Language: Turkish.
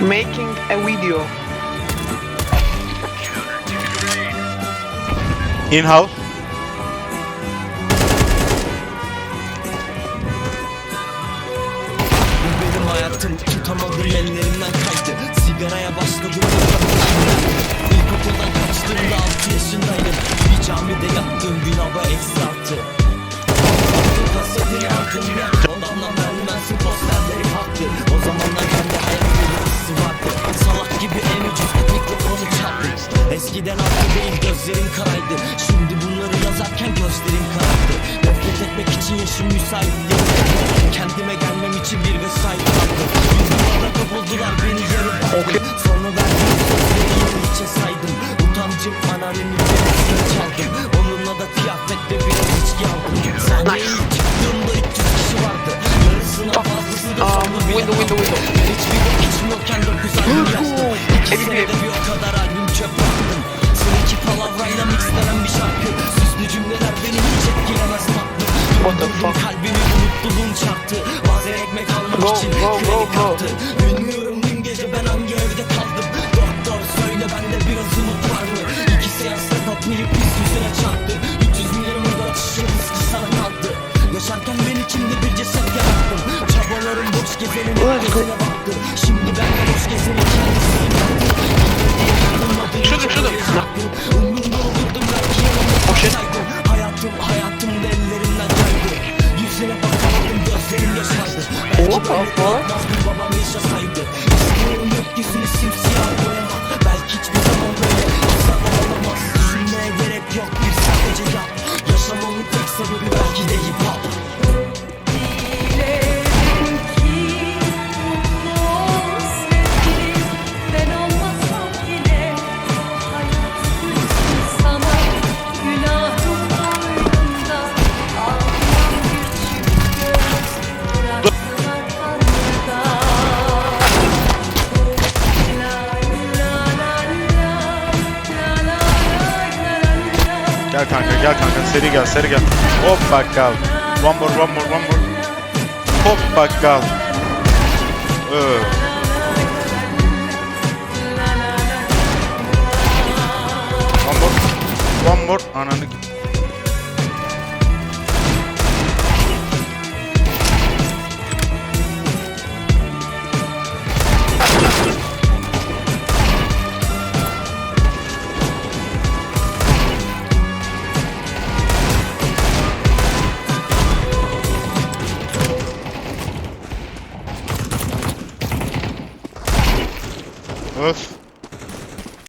Making a video. In-house. Benim hayatım tutamadım ellerimden kaydı. Sigaraya başladım İlkokuldan kaçtığımda 6 yaşındaydım. Bir camide yattığım gün hava eksi altı Kasetini aldım ya Odamla merdivensin posterleri kalktı O zamanlar vardı Salak gibi en ucuz mikrofonu çaldım Eskiden aklı değil gözlerim karaydı. Şimdi bunları yazarken gözlerim karardı. Nefret etmek için yaşım müsait değil Kendime gelmem için bir vesayet kaldı Yüzümde kapıldılar beni yarı bıraktı What the fuck? Kalbimi mutluluğun çarptı. Bazen ekmek almak Go, için go, go, go. kartı Bilmiyorum dün gece ben hangi evde kaldım. Doktor söyle bende biraz umut var mı? İki seansla kapıyı pis yüzüne çarptı. 300 milyon da çişe viski sana kaldı. Yaşarken beni kimde bir ceset yarattım. Çabalarım boş gezenin gözüne baktı. Şimdi ben de boş gezenin kendisini baktı. Şudur. What Gel kanka gel kanka seri gel seri gel. Hop bakkal. One more one more one more. Hop bakkal. Ee. One more. One more. Ananı Öf.